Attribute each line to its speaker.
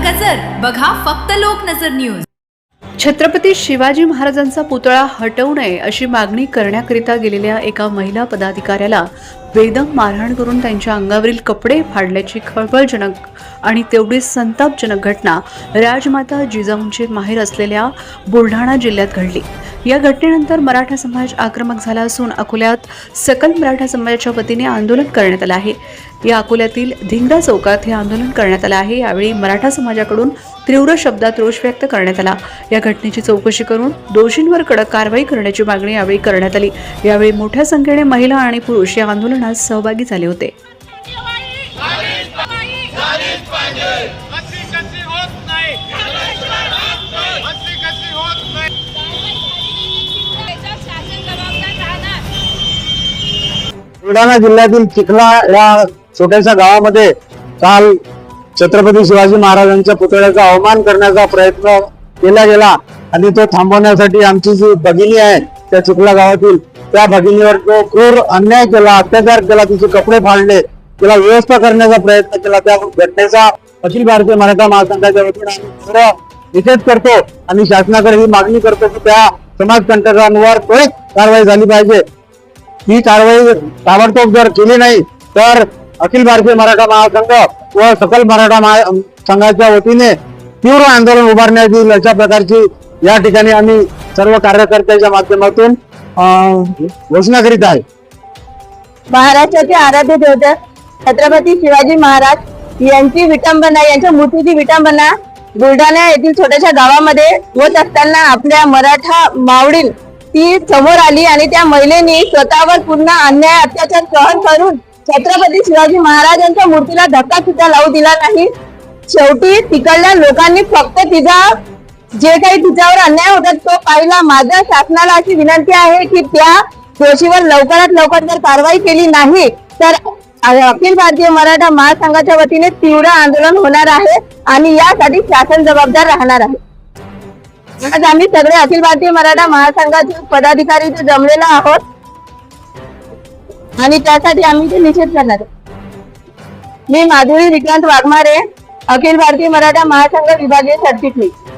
Speaker 1: गजर. बघा फक्त लोक नजर न्यूज
Speaker 2: छत्रपती शिवाजी महाराजांचा पुतळा हटवू नये अशी मागणी करण्याकरिता गेलेल्या एका महिला पदाधिकाऱ्याला बेदम मारहाण करून त्यांच्या अंगावरील कपडे फाडल्याची खळबळजनक आणि तेवढीच संतापजनक घटना राजमाता जिजाऊंचे माहेर असलेल्या बुलढाणा जिल्ह्यात घडली. या घटनेनंतर मराठा समाज आक्रमक झाला असून अकोल्यात सकल मराठा समाजाच्या वतीने आंदोलन करण्यात आलं आहे. या अकोल्यातील धिंगडा चौकात हे आंदोलन करण्यात आलं आहे. यावेळी मराठा समाजाकडून तीव्र शब्दात रोष व्यक्त करण्यात आला. या घटनेची चौकशी करून दोषींवर कडक कारवाई करण्याची मागणी यावेळी करण्यात आली. यावेळी मोठ्या संख्येने महिला आणि पुरुष या आंदोलनात सहभागी झाले होते.
Speaker 3: बुलढाणा जिल्ह्यातील चिखला या छोट्याशा गावामध्ये काल छत्रपती शिवाजी महाराजांच्या पुतळ्याचा अवमान करण्याचा प्रयत्न केला गेला आणि तो थांबवण्यासाठी आमची जी भगिनी आहे त्या चिखला गावातील त्या भगिनीवर तो क्रूर अन्याय केला अत्याचार केला तिचे कपडे फाडले तिला व्यवस्था करण्याचा प्रयत्न केला त्या घटनेचा अखिल भारतीय मराठा महासंघाच्या वतीने आम्ही निषेध करतो आणि शासनाकडे ही मागणी करतो की त्या समाजकंटकांवर त्वरित कारवाई झाली पाहिजे. ही कारवाई ताबडतोब जर केली नाही तर अखिल भारतीय मराठा महासंघ व सकल मराठा महासंघाच्या वतीने तीव्र आंदोलन उभारण्यात येईल अशा प्रकारची या ठिकाणी आम्ही सर्व कार्यकर्त्यांच्या माध्यमातून घोषणा करीत आहे.
Speaker 4: महाराष्ट्राचे आराध्य देवता छत्रपती शिवाजी महाराज यांची विटंबना यांच्या मूर्तीची विटंबना बुलढाणा येथील छोट्याशा गावामध्ये होत असताना आपल्या मराठा मावळीन ती समोर आली आणि त्या महिलेने स्वतःवर पूर्ण अन्याय अत्याचार सहन करून छत्रपती शिवाजी महाराजांच्या मूर्तीला धक्का सुद्धा लावू दिला नाही. शेवटी तिकडल्या लोकांनी फक्त तिचा जे काही तिच्यावर अन्याय होतात तो पाहिला. माझ्या शासनाला अशी विनंती आहे की त्या दोषीवर लवकरात लवकर जर कारवाई केली नाही तर अखिल भारतीय मराठा महासंघाच्या वतीने तीव्र आंदोलन होणार आहे आणि यासाठी शासन जबाबदार राहणार आहे. आज आम्ही सगळे अखिल भारतीय मराठा महासंघाचे पदाधिकारी इथे जमलेलो आहोत. आणि त्यासाठी आम्ही ते निषेध करणार. मी माधुरी विक्रांत वाघमारे अखिल भारतीय मराठा महासंघ विभागीय सरचिटणीस.